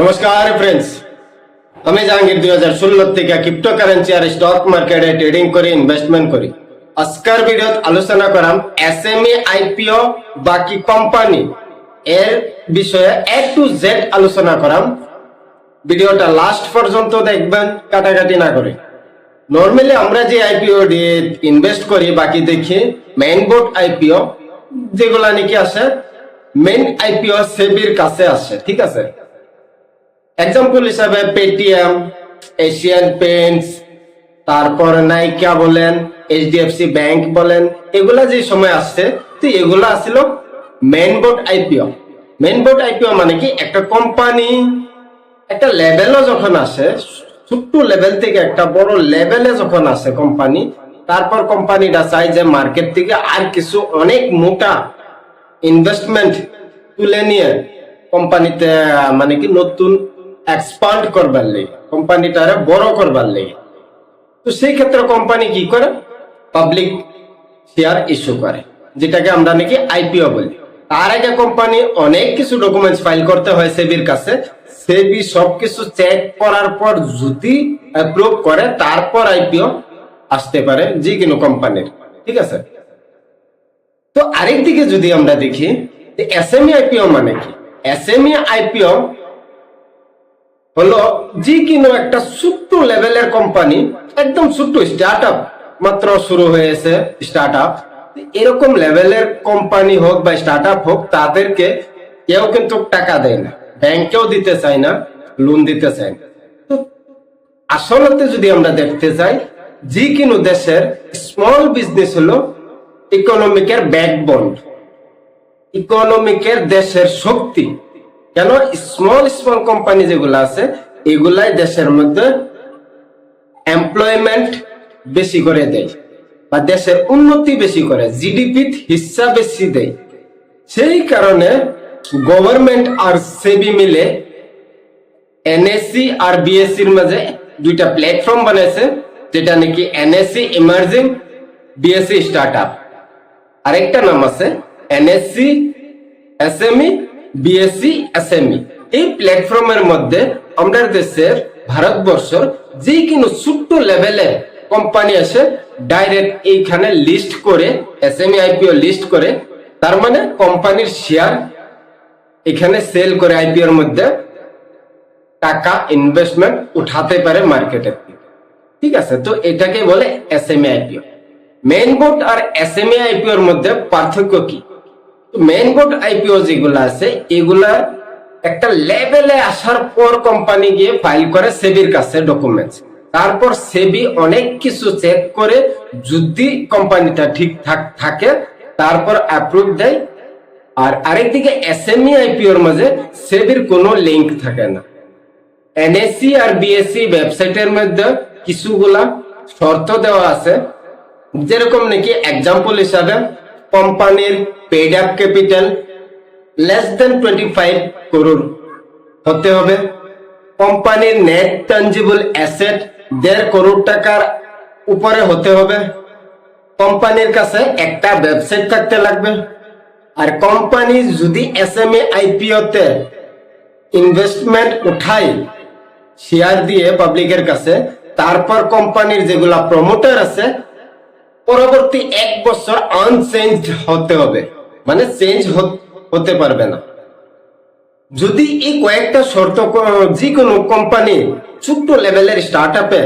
নমস্কার ফ্রেন্ডস আমি জাহাঙ্গীর দুই হাজার ষোলো থেকে ক্রিপ্টোকারেন্সি আর স্টক মার্কেটে ট্রেডিং করি ইনভেস্টমেন্ট করি। আজকের ভিডিওত আলোচনা করাম এসএমই আইপিও বাকি কোম্পানি এর বিষয়ে এ টু জেড আলোচনা করাম। ভিডিওটা লাস্ট পর্যন্ত দেখবেন, কাটাকাটি না করে। নর্মালি আমরা যে আইপিও দিয়ে ইনভেস্ট করি, বাকি দেখি মেইন বোর্ড আইপিও যেগুলা নাকি আসে মেইন আইপিও সেবির কাছে আসে, ঠিক আছে? এক্সাম্পল হিসাবে পেটিএম এশিয়ান পেন্টস তারপর নাইকা বলেন এইচডিএফসি ব্যাংক বলেন, এগুলা যে সময় আসছে, তো এগুলা আসছিল main board IPO main board IPO মানে কি? একটা কোম্পানি একটা লেভেলও যখন আসে, ছোট্ট লেভেল থেকে একটা বড় লেভেলে যখন আসে কোম্পানি তারপর কোম্পানিটা চাই যে মার্কেট থেকে আর কিছু অনেক মোটা ইনভেস্টমেন্ট তুলে নিয়ে কোম্পানিতে মানে কি নতুন এক্সপান্ড করবার লেগে কোম্পানিটারে বড় করবার লেগে। তো সেই ক্ষেত্রে কোম্পানি কি করে? পাবলিক শেয়ার ইস্যু করে, যেটাকে আমরা নাকি আইপিও বলি। তার আগে কোম্পানি অনেক কিছু ডকুমেন্টস ফাইল করতে হয় সেবির কাছে। সেবি সবকিছু চেক করার পর যদি অ্যাপ্রুভ করে, তারপর আইপিও আসতে পারে যে কোনো কোম্পানির ঠিক আছে? তো আরেক দিকে যদি আমরা দেখি এস এসএমই আইপিও মানে কি? এস এসএমই আইপিও হলো যে কোনো একটা ছোট্ট লেভেলের কোম্পানি একদম ছোট্ট স্টার্ট আপ মাত্র শুরু হয়েছে স্টার্ট আপ এরকম লেভেলের কোম্পানি হোক বা স্টার্ট আপ হোক, তাদেরকে কেউ কিন্তু টাকা দেয় না। ব্যাংকেও দিতে চায় না লোন দিতে চায় না। তো আসলতে যদি আমরা দেখতে চাই, যে কোনো দেশের স্মল বিজনেস হলো ইকোনমিকের ব্যাকবোন ইকোনমিকের দেশের শক্তি। কেন? স্মল স্মল কোম্পানি যেগুলো আছে, এগুলাই দেশের মধ্যে এমপ্লয়মেন্ট বেশি করে দেয় বা দেশের উন্নতি বেশি করে জিডিপি হিস্সা বেশি দেয়। সেই কারণে গভর্নমেন্ট আর সেবি মিলে এনএসসি আর বিএসসি এর মাঝে দুইটা প্ল্যাটফর্ম বানাইছে, যেটা নাকি এনএসসি ইমার্জিং বিএসসি স্টার্টআপ আরেকটা নাম আছে এনএসসি এসএমই বিএসসি এসএমই এই প্ল্যাটফর্মের মধ্যে আমাদের দেশের, ভারতবর্ষের যে কোনো ছোট্ট লেভেলের কোম্পানি আছে ডাইরেক্ট এইখানে লিস্ট করে এসএমই আইপিও লিস্ট করে, তার মানে কোম্পানির শেয়ার এখানে সেল করে আইপিওর মধ্যে টাকা ইনভেস্টমেন্ট উঠাতে পারে মার্কেটের ঠিক আছে? তো এটাকে বলে এসএমএ আইপিও মেইন বোর্ড আর এসএমএ আইপিও এর মধ্যে পার্থক্য কি? মেইন বোর্ড আইপিও যেগুলো আছে, এগুলা একটা লেভেলে আসার পর কোম্পানি গিয়ে ফাইল করে সেবির কাছে ডকুমেন্টস তারপর সেবি অনেক কিছু চেক করে যদি কোম্পানিটা ঠিকঠাক থাকে তারপর অ্যাপ্রুভ দেয়। আর আরেকদিকে এসএমই আইপিওর মাঝে সেবির কোনো লিংক থাকে না। এনএসসি আর বিএসসি ওয়েবসাইটের মধ্যে কিছুগুলা শর্ত দেওয়া আছে। যেরকম নাকি এক্সাম্পল হিসাবে কোম্পানির paid up capital less than twenty five crore হতে হবে। কোম্পানির নেট টাঞ্জিবল অ্যাসেট দেড় করোড় টাকার উপরে হতে হবে। কোম্পানির কাছে একটা ওয়েবসাইট থাকতে লাগবে। আর কোম্পানি যদি এসএমএ আইপিওতে ইনভেস্টমেন্ট উঠাই শেয়ার দিয়ে পাবলিকের কাছে, তারপর কোম্পানির যেগুলা প্রমোটার আছে পরবর্তী এক বছর আনচেঞ্জ হতে হবে। মানে চেঞ্জ হতে পারবে না। যদি এই কয়েকটা শর্ত যে কোনো কোম্পানি ছোট্ট লেভেলের স্টার্ট আপে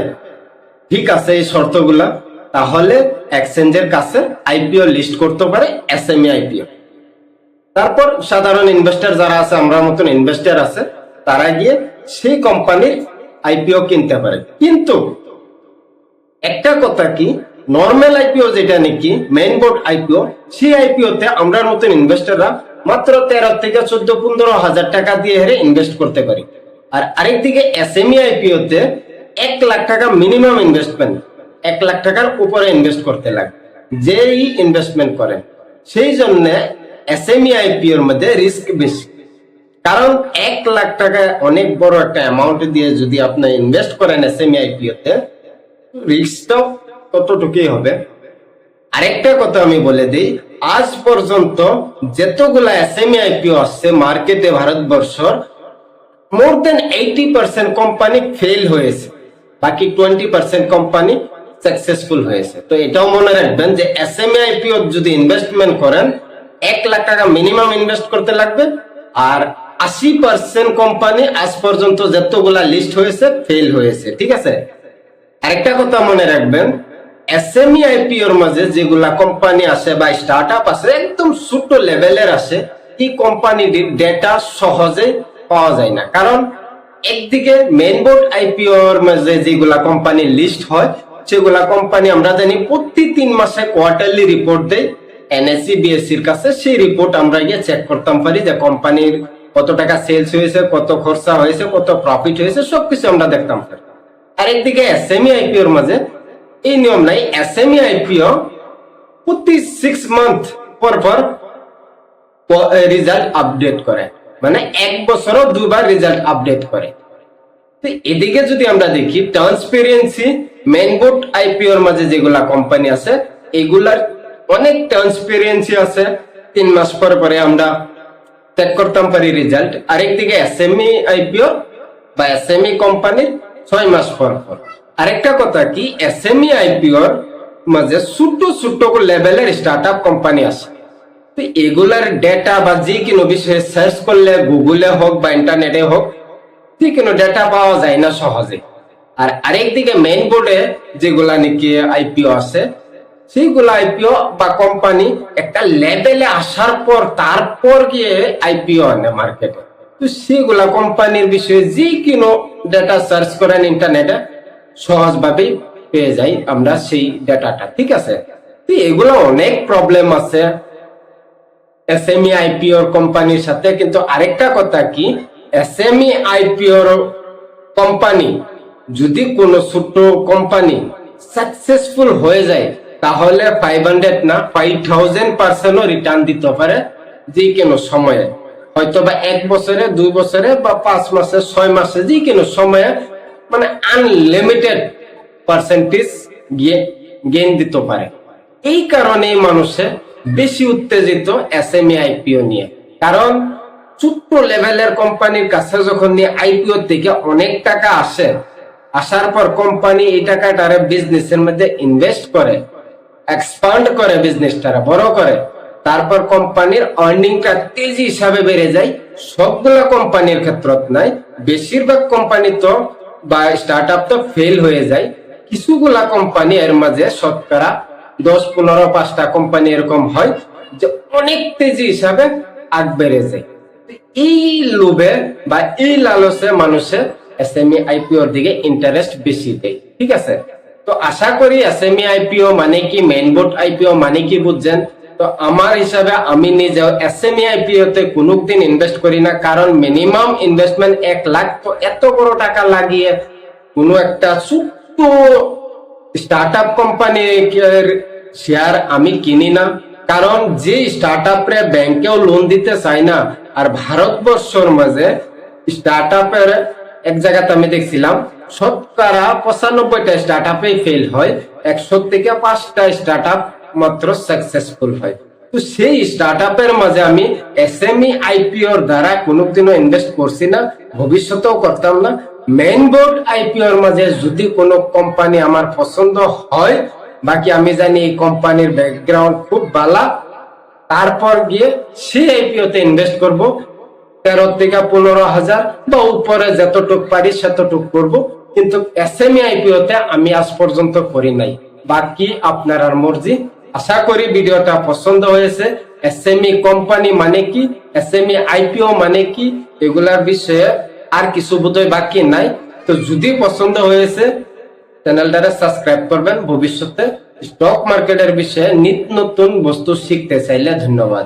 ঠিক আছে এই শর্তগুলা, তাহলে এক্সচেঞ্জের কাছে আইপিও লিস্ট করতে পারে এসএমই আইপিও তারপর সাধারণ ইনভেস্টর যারা আছে, আমরা মতন ইনভেস্টর আছে, তারা গিয়ে সেই কোম্পানির আইপিও কিনতে পারে। কিন্তু একটা কথা কি নর্মাল আইপিও যেটা নাকি মেইন বোর্ড আইপিও সেই আইপিও তে আমরা মতন ইনভেস্টররা মাত্র তেরো থেকে চোদ্দ, পনেরো হাজার টাকা দিয়ে হেরে ইনভেস্ট করতে পারি। আর আরেকদিকে এসএমই আইপিও তে এক লাখ টাকা মিনিমাম ইনভেস্টমেন্ট এক লাখ টাকার উপরে ইনভেস্ট করতে লাগে, যেই ইনভেস্টমেন্ট করে সেই জন্য এসএমই আইপিওর মধ্যে রিস্ক বেশি। কারণ এক লাখ টাকা অনেক বড় একটা অ্যামাউন্ট দিয়ে যদি আপনি ইনভেস্ট করেন এসএমই আইপিওতে রিস্কটাও ততটুকুই হবে? আরেকটা কথা আমি বলে দিই, আজ পর্যন্ত যতগুলা এসএমই আইপিও আসছে মার্কেটে ভারতবর্ষর more than eighty percent company fail হয়েছে। বাকি টোয়েন্টি পার্সেন্ট কোম্পানি সাকসেসফুল হয়েছে। তো এটাও মনে রাখবেন যে এস এম আইপিও যদি ইনভেস্টমেন্ট করেন, এক লাখ টাকা মিনিমাম ইনভেস্ট করতে লাগবে, আর আশি পার্সেন্ট কোম্পানি আজ পর্যন্ত যতগুলা লিস্ট হয়েছে ফেল হয়েছে। ঠিক আছে? আরেকটা কথা মনে রাখবেন এসএমই আইপিওর মাঝে যেগুলা কোম্পানি আছে বা স্টার্ট আপ আছে একদম ছোট লেভেলের আছে এই কোম্পানি ডেটা সহজে পাওয়া যায় না। কারণ একদিকে মেইন বোর্ড আইপিওর মাঝে যেগুলা কোম্পানি লিস্ট হয়, সেগুলা কোম্পানি আমরা জানি প্রতি তিন মাসে কোয়ার্টারলি রিপোর্ট দেয়। এনএসসি বিএসসির কাছে সেই রিপোর্ট আমরা গিয়ে চেক করতাম, পারি যে কোম্পানির কত টাকা সেলস হয়েছে, কত খরচা হয়েছে, কত প্রফিট হয়েছে, সবকিছু আমরা দেখতাম। পারি আরেকদিকে এসএমই আইপিওর মাঝে এই নিয়ম নাই এসএমই আইপিও প্রতি সিক্স মান্থ পর পর রেজাল্ট আপডেট করে। মানে এক বছরও দুবার রেজাল্ট আপডেট করে। তো এদিকে যদি আমরা দেখি ট্রান্সপারেন্সি মেইন বোর্ড আইপিওর মাঝে যেগুলা কোম্পানি আছে, এগুলার অনেক ট্রান্সপারেন্সি আছে। তিন মাস পরে পরে আমরা চেক করতাম পারি রেজাল্ট আরেকদিকে এসএমই আইপিও বা এসএমই কোম্পানির ছয় মাস পর পর। আরেকটা কথা কি এসএমই আইপিওর মাঝে ছোট ছোট লেভেলের স্টার্ট আপ কোম্পানি আছে। তো এগুলার ডেটা বা যে কোনো বিষয়ে সার্চ করলে গুগলে হোক বা ইন্টারনেটে হোক, যে কোনো ডেটা পাওয়া যায় না সহজে। আর আরেকদিকে মেইন বোর্ডে যেগুলা নাকি আইপিও আছে, সেইগুলা আইপিও বা কোম্পানি একটা লেভেলে আসার পর, তারপর গিয়ে আইপিও আনে মার্কেটে তো সেগুলা কোম্পানির বিষয়ে যে কোনো ডেটা সার্চ করেন ইন্টারনেটে সহজভাবেই পেয়ে যাই আমরা সেই ডেটাটা ঠিক আছে? তো এগুলো অনেক প্রবলেম আছে। এসএমই আইপিওর কোম্পানির সাথে, কিন্তু আরেকটা কথা কি? এসএমই আইপিওর কোম্পানি যদি কোনো ছোট কোম্পানি সাকসেসফুল হয়ে যায়, তাহলে ফাইভ হান্ড্রেড না ফাইভ থাউজেন্ড পার্সেন্টও রিটার্ন দিতে পারে যে কোনো সময়ে। হয়তো বা এক বছরে, দুই বছরে বা পাঁচ মাসে, ছয় মাসে যে কোনো সময়ে মানে আনলিমিটেড পার্সেন্টেজ গেইন দিতে পারে। এই কারণেই মানুষে বেশি উত্তেজিত এসএমই আইপিও নিয়ে। কারণ ছোট্ট লেভেলের কোম্পানির কাছে যখন নিয়ে আইপিও থেকে অনেক টাকা আসে, আসার পর কোম্পানি এই টাকাটারে বিজনেসের মধ্যে ইনভেস্ট করে এক্সপান্ড করে বিজনেসটারে বড় করে। তারপর কোম্পানির আর্নিংটা তেজি হিসাবে বেড়ে যায়। সবগুলা কোম্পানির ক্ষেত্রত নাই, বেশিরভাগ কোম্পানি তো বা স্টার্ট আপ তো ফেল হয়ে যায়, কিছুগুলা কোম্পানি এর মাঝে শতকরা দশ, পনেরো, পাঁচটা কোম্পানি এরকম হয় যে অনেক তেজি হিসাবে আগ বেড়ে যায়। এই লোভে বা এই লালসে মানুষের এসএমই আইপিওর দিকে ইন্টারেস্ট বেশি দেয়, ঠিক আছে? তো আশা করি এসএমই আইপিও মানে কি মেইন বোর্ড আইপিও মানে কি বুঝছেন? তো আমার হিসাবে আমি নিজেও এসএমই আইপিও তে কোনোদিন ইনভেস্ট করি না, কারণ মিনিমাম ইনভেস্টমেন্ট এক লাখ তো এত বড় টাকা লাগিয়ে কোনো একটা ছোট্ট স্টার্ট আপ কোম্পানির শেয়ার আমি কিনি না। কারণ যে স্টার্ট আপরে ব্যাংকেও লোন দিতে চায় না, আর ভারতবর্ষর মাঝে স্টার্ট আপের এক জায়গাতে আমি দেখছিলাম, শতকরা পঁচানব্বইটা স্টার্ট আপে ফেল হয়, একশো থেকে পাঁচটা স্টার্ট আপ মাত্র সাকসেসফুল হয়। তো সেই স্টার্ট আপের মাঝে আমি এসএমই আইপিওর দ্বারা কোনোদিনও ইনভেস্ট করছি না, ভবিষ্যতেও করতাম না। মেইন বোর্ড আইপিওর মাঝে যদি কোনো কোম্পানি আমার পছন্দ হয়, বাকি আমি জানি এই কোম্পানির ব্যাকগ্রাউন্ড খুব ভালো তারপর গিয়ে সেই আইপিও তে ইনভেস্ট করব। তেরো থেকে পনেরো হাজার বা উপরে যতটুক পারি সেতটুক করব। কিন্তু এসএমই আইপিও তে আমি আজ পর্যন্ত করি নাই। বাকি আপনার আর মর্জি। আশা করি ভিডিওটা পছন্দ হয়েছে। এসএমই কোম্পানি মানে কি? এসএমই আইপিও মানে কি? এগুলার বিষয়ে আর কিছু বোধহয় বাকি নাই। তো যদি পছন্দ হয়েছে, চ্যানেলটারে সাবস্ক্রাইব করবেন। ভবিষ্যতে স্টক মার্কেটের বিষয়ে নিত্য নতুন বস্তু শিখতে চাইলে ধন্যবাদ।